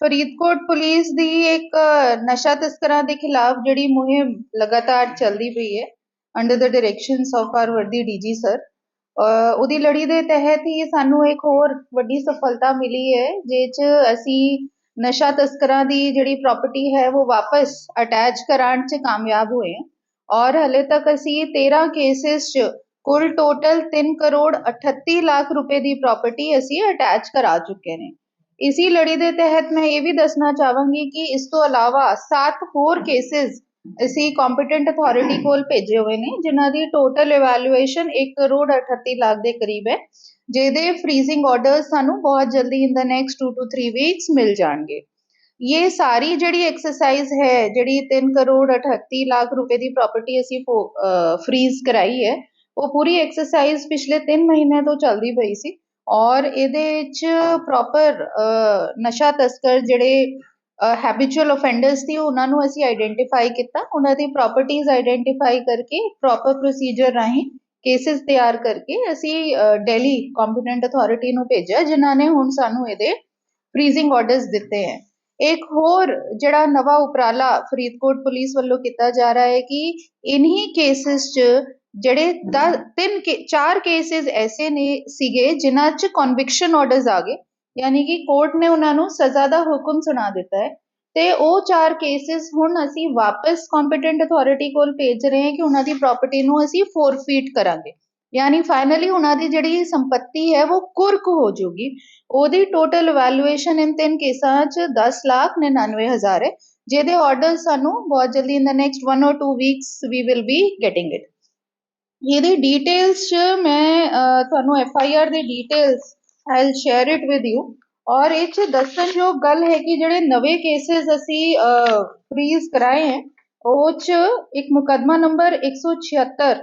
Faridkot police ਦੀ ਇੱਕ ਨਸ਼ਾ ਤਸਕਰਾਂ ਦੇ ਖਿਲਾਫ ਜਿਹੜੀ ਮੁਹਿੰਮ ਲਗਾਤਾਰ ਚੱਲਦੀ ਪਈ ਹੈ under the directions of R ਵਰਦੀ ਡੀਜੀ ਸਰ ਉਹਦੀ ਲੜੀ ਦੇ ਤਹਿਤ ਹੀ ਸਾਨੂੰ ਇੱਕ ਹੋਰ ਵੱਡੀ ਸਫਲਤਾ ਮਿਲੀ ਹੈ, ਜਿਹ 'ਚ ਅਸੀਂ ਨਸ਼ਾ ਤਸਕਰਾਂ ਦੀ ਜਿਹੜੀ ਪ੍ਰਾਪਰਟੀ ਹੈ, ਉਹ ਵਾਪਸ ਅਟੈਚ ਕਰਾਉਣ 'ਚ ਕਾਮਯਾਬ ਹੋਏ ਹਾਂ ਔਰ ਹਲੇ ਤੱਕ ਅਸੀਂ 13 ਕੇਸਿਸ 'ਚ ਕੁੱਲ ਟੋਟਲ 3 ਕਰੋੜ 38 ਲੱਖ ਰੁਪਏ ਦੀ ਪ੍ਰਾਪਰਟੀ ਅਸੀਂ ਅਟੈਚ ਕਰਾ ਚੁੱਕੇ ਨੇ। ਇਸੀ ਲੜੀ ਦੇ ਤਹਿਤ ਮੈਂ ਇਹ ਵੀ ਦੱਸਣਾ ਚਾਹਾਂਗੀ ਕਿ ਇਸ ਤੋਂ ਇਲਾਵਾ ਸੱਤ ਹੋਰ ਕੇਸਿਸ ਅਸੀਂ ਕੰਪੀਟੈਂਟ ਅਥਾਰਟੀ ਕੋਲ ਭੇਜੇ ਹੋਏ ਨੇ ਜਿਨ੍ਹਾਂ ਦੀ ਟੋਟਲ ਇਵੈਲੂਏਸ਼ਨ 1 ਕਰੋੜ 38 ਲੱਖ ਦੇ ਕਰੀਬ ਹੈ ਜਿਹਦੇ ਫ੍ਰੀਜ਼ਿੰਗ ਆਰਡਰਸ ਸਾਨੂੰ ਬਹੁਤ ਜਲਦੀ in the next 2 to 3 weeks ਮਿਲ ਜਾਣਗੇ ਇਹ ਸਾਰੀ ਜਿਹੜੀ ਐਕਸਰਸਾਈਜ਼ ਹੈ ਜਿਹੜੀ 3 ਕਰੋੜ 38 ਲੱਖ ਰੁਪਏ ਦੀ ਪ੍ਰਾਪਰਟੀ ਅਸੀਂ ਫ੍ਰੀਜ਼ ਕਰਾਈ ਹੈ ਉਹ ਪੂਰੀ ਐਕਸਰਸਾਈਜ਼ ਪਿਛਲੇ 3 ਮਹੀਨਿਆਂ ਤੋਂ ਚੱਲਦੀ ਪਈ ਸੀ ਔਰ ਇਹਦੇ ਵਿੱਚ ਪ੍ਰੋਪਰ ਨਸ਼ਾ ਤਸਕਰ ਜਿਹੜੇ ਹੈਬਿਚੁਅਲ ਆਫੈਂਡਰਸ ਸੀ, ਉਹਨਾਂ ਨੂੰ ਅਸੀਂ ਆਈਡੈਂਟੀਫਾਈ ਕੀਤਾ। ਉਹਨਾਂ ਦੀ ਪ੍ਰਾਪਰਟੀਆਂ ਆਈਡੈਂਟੀਫਾਈ ਕਰਕੇ ਪ੍ਰੋਪਰ ਪ੍ਰੋਸੀਜਰ ਰਾਹੀਂ ਕੇਸਿਸ ਤਿਆਰ ਕਰਕੇ ਅਸੀਂ ਦਿੱਲੀ ਕੰਪੀਟੈਂਟ ਅਥਾਰਟੀ ਨੂੰ ਭੇਜਿਆ, ਜਿਨ੍ਹਾਂ ਨੇ ਹੁਣ ਸਾਨੂੰ ਇਹਦੇ ਫ੍ਰੀਜ਼ਿੰਗ ਆਰਡਰਸ ਦਿੱਤੇ ਹੈ। ਇੱਕ ਹੋਰ ਜਿਹੜਾ ਨਵਾਂ ਉਪਰਾਲਾ ਫਰੀਦਕੋਟ ਪੁਲਿਸ ਵੱਲੋਂ ਕੀਤਾ ਜਾ ਰਿਹਾ ਹੈ ਕਿ ਇਨਹੀ ਕੇਸਿਸ 'ਚ ਜਿਹੜੇ ਤਿੰਨ ਚਾਰ ਕੇਸਿਸ ਐਸੇ ਨੇ ਸੀਗੇ ਜਿਨ੍ਹਾਂ 'ਚ ਕਨਵਿਕਸ਼ਨ ਆਰਡਰਸ ਆ ਗਏ। ਯਾਨੀ ਕਿ ਕੋਰਟ ਨੇ ਉਹਨਾਂ ਨੂੰ ਸਜ਼ਾ ਦਾ ਹੁਕਮ ਸੁਣਾ ਦਿੱਤਾ ਹੈ। ਤੇ ਉਹ ਚਾਰ ਕੇਸਿਸ ਹੁਣ ਅਸੀਂ ਵਾਪਸ ਕੰਪੀਟੈਂਟ ਅਥਾਰਟੀ ਕੋਲ ਭੇਜ ਰਹੇ ਹਾਂ ਕਿ ਉਹਨਾਂ ਦੀ ਪ੍ਰਾਪਰਟੀ ਨੂੰ ਅਸੀਂ ਫੋਰਫੀਟ ਕਰਾਂਗੇ। ਯਾਨੀ ਫਾਈਨਲੀ ਉਹਨਾਂ ਦੀ ਜਿਹੜੀ ਸੰਪਤੀ ਹੈ ਉਹ ਕੁਰਕ ਹੋ ਜਾਊਗੀ। ਉਹਦੀ ਟੋਟਲ ਇਵੈਲੂਏਸ਼ਨ ਇਨ ਤਿੰਨ ਕੇਸਾਂ 'ਚ 10 ਲੱਖ 99 ਹਜ਼ਾਰ ਹੈ। ਜਿਹਦੇ ਆਰਡਰ ਸਾਨੂੰ ਬਹੁਤ ਜਲਦੀ in the next 1 or 2 weeks we will be getting it ਇਹਦੀ ਡਿਟੇਲਸ 'ਚ ਮੈਂ ਤੁਹਾਨੂੰ ਐਫ ਆਈ ਆਰ ਦੇ details I share it with you or ਇਹ 'ਚ ਦੱਸਣਯੋਗ ਗੱਲ ਹੈ ਕਿ ਜਿਹੜੇ ਨਵੇਂ ਕੇਸਿਸ ਅਸੀਂ ਫ੍ਰੀਜ਼ ਕਰਾਏ ਹੈ ਉਹ 'ਚ ਇੱਕ ਮੁਕਦਮਾ ਨੰਬਰ 176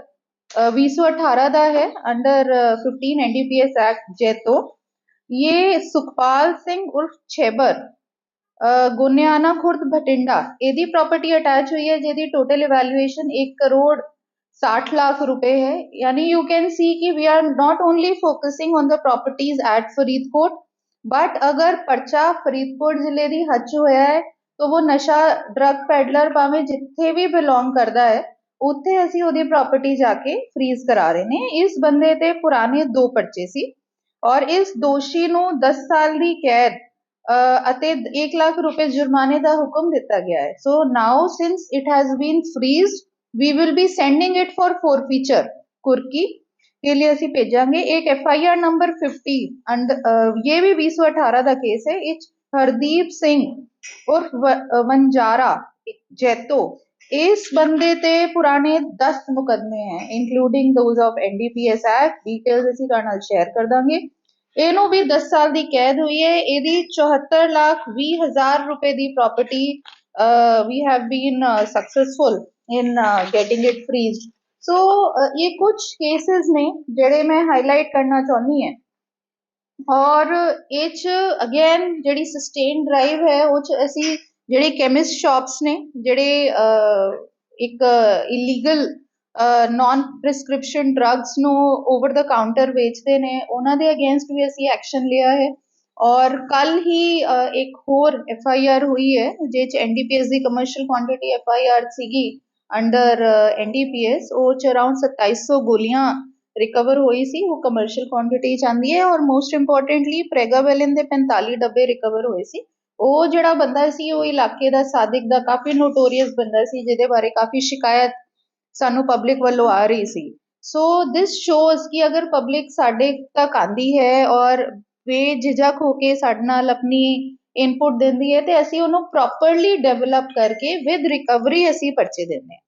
2018 ਦਾ ਹੈ ਅੰਡਰ 15 ਐਨਡੀਪੀਐਸ ਐਕਟ ਜੈਤੋ ਇਹ ਸੁਖਪਾਲ ਸਿੰਘ ਉਰਫ ਛੇਬਰ ਗੁਨਿਆਣਾ ਖੁਰਦ ਭਟਿੰਡਾ ਇਹਦੀ ਪ੍ਰਾਪਰਟੀ ਅਟੈਚ ਹੋਈ ਹੈ ਜਿਹਦੀ total evaluation 1 crore 60 lakh rupee hai yani you can see ki we are not only focusing on the properties at faridkot, but agar parcha faridkot ਜ਼ਿਲ੍ਹੇ ਦੀ ਹੱਚ ਹੋਇਆ ਹੈ ਤਾਂ ਉਹ ਨਸ਼ਾ ਡਰੱਗ ਪੈਡਲਰ ਭਾਵੇਂ ਜਿੱਥੇ ਵੀ ਬਿਲੋਂਗ ਕਰਦਾ ਹੈ ਉੱਥੇ ਅਸੀਂ ਉਹਦੀ ਪ੍ਰਾਪਰਟੀ ਜਾ ਕੇ ਫ੍ਰੀਜ਼ ਕਰਾ ਰਹੇ ਨੇ ਇਸ ਬੰਦੇ ਤੇ ਪੁਰਾਣੇ ਦੋ ਪਰਚੇ ਸੀ ਔਰ ਇਸ ਦੋਸ਼ੀ ਨੂੰ 10 ਸਾਲ ਦੀ ਕੈਦ ਅਤੇ 1 ਲੱਖ ਰੁਪਏ ਜੁਰਮਾਨੇ ਦਾ ਹੁਕਮ ਦਿੱਤਾ ਗਿਆ ਹੈ so now since it has been freezed we will be sending it for forfeiture ਕੁਰਕੀ के लिए ਅਸੀਂ ਭੇਜਾਂਗੇ ਇੱਕ F I R number 50 and ਇਹ ਵੀ 2018 ਦਾ ਕੇਸ ਹੈ ਇਹ ਹਰਦੀਪ ਸਿੰਘ ਉਰਫ ਵੰਜਾਰਾ ਜੈਤੋ ਇਸ ਬੰਦੇ ਤੇ ਪੁਰਾਣੇ 10 ਮੁਕਦਮੇ ਹੈ including those of NDPS act details ਅਸੀਂ ਤੁਹਾਡੇ ਨਾਲ ਸ਼ੇਅਰ ਕਰ ਦਾਂਗੇ ਇਹਨੂੰ ਵੀ 10 ਸਾਲ ਦੀ ਕੈਦ ਹੋਈ ਹੈ ਇਹਦੀ 74 ਲੱਖ 20 ਹਜ਼ਾਰ ਰੁਪਏ ਦੀ property we have been successful in uh, getting it freezed. So ਇਹ ਕੁਝ ਕੇਸਿਸ ਨੇ ਜਿਹੜੇ ਮੈਂ ਹਾਈਲਾਈਟ ਕਰਨਾ ਚਾਹੁੰਦੀ ਹਾਂ ਔਰ ਇਹ ਚ ਅਗੇਨ ਜਿਹੜੀ ਸਸਟੇਨ ਡਰਾਈਵ ਹੈ ਉਹ ਚ ਅਸੀਂ ਜਿਹੜੇ ਕੈਮਿਸਟ ਸ਼ਾਪਸ ਨੇ ਜਿਹੜੇ ਇੱਕ ਇਲੀਗਲ ਨਾਨ ਪ੍ਰਿਸਕ੍ਰਿਪਸ਼ਨ ਡਰੱਗਸ ਨੂੰ ਓਵਰ ਦਾ ਕਾਊਂਟਰ ਵੇਚਦੇ ਨੇ ਉਹਨਾਂ ਦੇ ਅਗੇਂਸਟ ਵੀ ਅਸੀਂ ਐਕਸ਼ਨ ਲਿਆ ਹੈ ਔਰ ਕੱਲ ਹੀ ਇੱਕ ਹੋਰ ਐਫ ਆਈ ਆਰ ਹੋਈ ਹੈ ਜਿਹਦੇ ਚ N D P NDPS the commercial quantity F I R ਸੀਗੀ ਅੰਡਰ ਐਨਡੀਪੀਐਸ uh, ਉਹ ਚ ਅਰਾਊਂਡ 2700 ਗੋਲੀਆਂ ਰਿਕਵਰ ਹੋਈ ਸੀ, ਉਹ ਕਮਰਸ਼ੀਅਲ ਕੁਆਂਟੀਟੀ ਚ ਆਂਦੀ ਹੈ ਔਰ ਮੋਸਟ ਇੰਪੋਰਟੈਂਟਲੀ ਪ੍ਰੈਗਾਵੈਲਿਨ ਦੇ 45 ਡੱਬੇ ਰਿਕਵਰ ਹੋਏ ਸੀ। ਉਹ ਜਿਹੜਾ ਬੰਦਾ ਸੀ, ਉਹ ਇਲਾਕੇ ਦਾ ਸਾਦਿਕ ਦਾ ਕਾਫੀ ਨੋਟੋਰੀਅਸ ਬੰਦਾ ਸੀ, ਜਿਹਦੇ ਬਾਰੇ ਕਾਫੀ ਸ਼ਿਕਾਇਤ ਸਾਨੂੰ ਪਬਲਿਕ ਵੱਲੋਂ ਆ ਰਹੀ ਸੀ। ਸੋ ਦਿਸ ਸ਼ੋਜ਼ ਕਿ ਅਗਰ ਪਬਲਿਕ ਸਾਡੇ ਤੱਕ ਆਂਦੀ ਹੈ ਔਰ ਬੇਝਿਜਕ ਹੋ ਕੇ ਸਾਡੇ ਨਾਲ ਆਪਣੀ ਇਨਪੁਟ ਦਿੰਦੀ ਹੈ ਤੇ ਅਸੀਂ ਉਹਨੂੰ ਪ੍ਰੋਪਰਲੀ ਡਿਵੈਲਪ ਕਰਕੇ ਵਿਦ ਰਿਕਵਰੀ ਅਸੀਂ ਪਰਚੇ ਦਿੰਦੇ ਹਾਂ।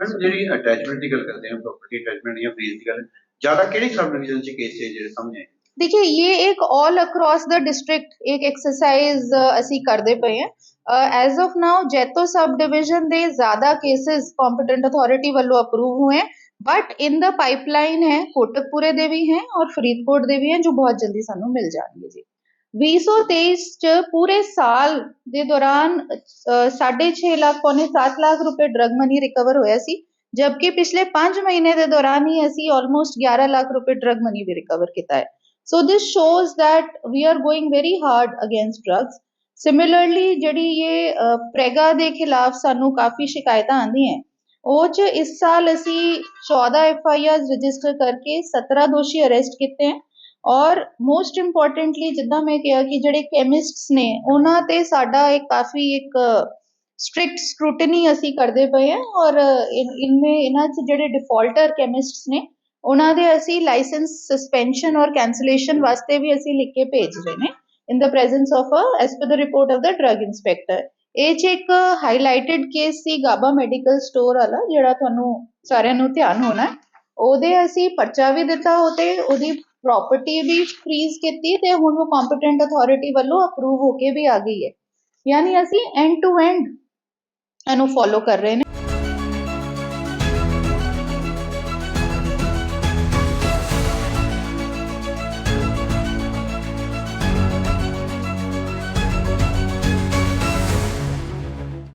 ਮੈਡਮ ਜਿਹੜੀ ਅਟੈਚਮੈਂਟ ਦੀ ਗੱਲ ਕਰਦੇ ਹਾਂ ਪ੍ਰੋਪਰਟੀ ਅਟੈਚਮੈਂਟ ਜਾਂ ਫੀਸ ਦੀ ਗੱਲ ਜ਼ਿਆਦਾ ਕਿਹੜੀ ਸਬ ਡਿਵੀਜ਼ਨ ਚ ਕੇਸ ਜਿਹੜੇ ਸਾਹਮਣੇ ਆਏ? देखिए ये एक ऑल अक्रॉस द डिस्ट्रिक्ट एक एक्सरसाइज ਅਸੀਂ ਕਰਦੇ ਪਏ ਹਾਂ। As of now Jaito sub division ਦੇ ਜ਼ਿਆਦਾ ਕੇसेस ਕੰਪੀਟੈਂਟ ਅਥਾਰਟੀ ਵੱਲੋਂ ਅਪਰੂਵ ਹੋਏ ਬਟ ਇਨ ਦ ਪਾਈਪਲਾਈਨ ਹੈ ਕੋਟਕਪੂਰੇ ਦੇ ਵੀ ਹੈ ਔਰ ਫਰੀਦਕੋਟ ਦੇ ਵੀ ਹੈ ਜੋ ਬਹੁਤ ਜਲਦੀ ਸਾਨੂੰ ਮਿਲ ਜਾਣਗੇ ਜੀ। 2023 ਚ ਪੂਰੇ ਸਾਲ ਦੇ ਦੌਰਾਨ 6.5 ਲੱਖ, ਪੌਣੇ 7 ਲੱਖ ਰੁਪਏ ਡਰਗ ਮਨੀ ਰਿਕਵਰ ਹੋਇਆ ਸੀ, ਜਦਕਿ ਪਿਛਲੇ 5 ਮਹੀਨੇ ਦੇ ਦੌਰਾਨ ਹੀ ਅਸੀਂ ਆਲਮੋਸਟ 11 ਲੱਖ ਰੁਪਏ ਡਰਗ ਮਨੀ ਵੀ ਰਿਕਵਰ ਕੀਤਾ ਹੈ। So this shows that we are going very hard against drugs. Similarly ਜਿਹੜੀ ਇਹ ਪ੍ਰੈਗਾ ਦੇ ਖਿਲਾਫ ਸਾਨੂੰ ਕਾਫੀ ਸ਼ਿਕਾਇਤਾਂ ਆਉਂਦੀਆਂ ਉਹ ਚ ਇਸ ਸਾਲ ਅਸੀਂ 14 ਐਫ ਆਈ ਆਰ ਰਜਿਸਟਰ ਕਰਕੇ 17 ਦੋਸ਼ੀ ਅਰੈਸਟ ਕੀਤੇ ਹਨ ਔਰ ਮੋਸਟ ਇੰਪੋਰਟੈਂਟਲੀ ਜਿੱਦਾਂ ਮੈਂ ਕਿਹਾ ਕਿ ਜਿਹੜੇ ਕੈਮਿਸਟਸ ਨੇ, ਉਹਨਾਂ ਤੇ ਸਾਡਾ ਇੱਕ ਕਾਫੀ ਇੱਕ ਸਟ੍ਰਿਕਟ ਸਕ੍ਰੂਟਨੀ ਅਸੀਂ ਕਰਦੇ ਪਏ ਹਾਂ ਔਰ ਇਨਮੇ ਇਹਨਾਂ ਚ ਜਿਹੜੇ ਡਿਫਾਲਟਰ ਕੈਮਿਸਟਸ ਨੇ, ਉਹਨਾਂ ਦੇ ਅਸੀਂ ਲਾਇਸੈਂਸ ਸਸਪੈਂਸ਼ਨ ਔਰ ਕੈਂਸਲੇਸ਼ਨ ਵਾਸਤੇ ਵੀ ਅਸੀਂ ਲਿਖ ਕੇ ਭੇਜ ਰਹੇ ਨੇ in the presence of uh as per the report of the drug inspector ਇਹ ਚ ਇੱਕ ਹਾਈਲਾਈਟਡ ਕੇਸ ਸੀ ਗਾਬਾ ਮੈਡੀਕਲ ਸਟੋਰ ਵਾਲਾ, ਜਿਹੜਾ ਤੁਹਾਨੂੰ ਸਾਰਿਆਂ ਨੂੰ ਧਿਆਨ ਹੋਣਾ। ਉਹਦੇ ਅਸੀਂ ਪਰਚਾ ਵੀ ਦਿੱਤਾ ਉਹਤੇ ਉਹਦੀ ਪ੍ਰਾਪਰਟੀ ਵੀ ਫ੍ਰੀਜ਼ ਕੀਤੀ ਤੇ ਹੁਣ ਉਹ ਕੰਪੀਟੈਂਟ ਅਥਾਰਟੀ ਵੱਲੋਂ ਅਪਰੂਵ ਹੋ ਕੇ ਵੀ ਆ ਗਈ ਹੈ। ਯਾਨੀ ਅਸੀਂ ਐਂਡ ਟੂ ਐਂਡ ਇਹਨੂੰ ਫੋਲੋ ਕਰ ਰਹੇ ਨੇ।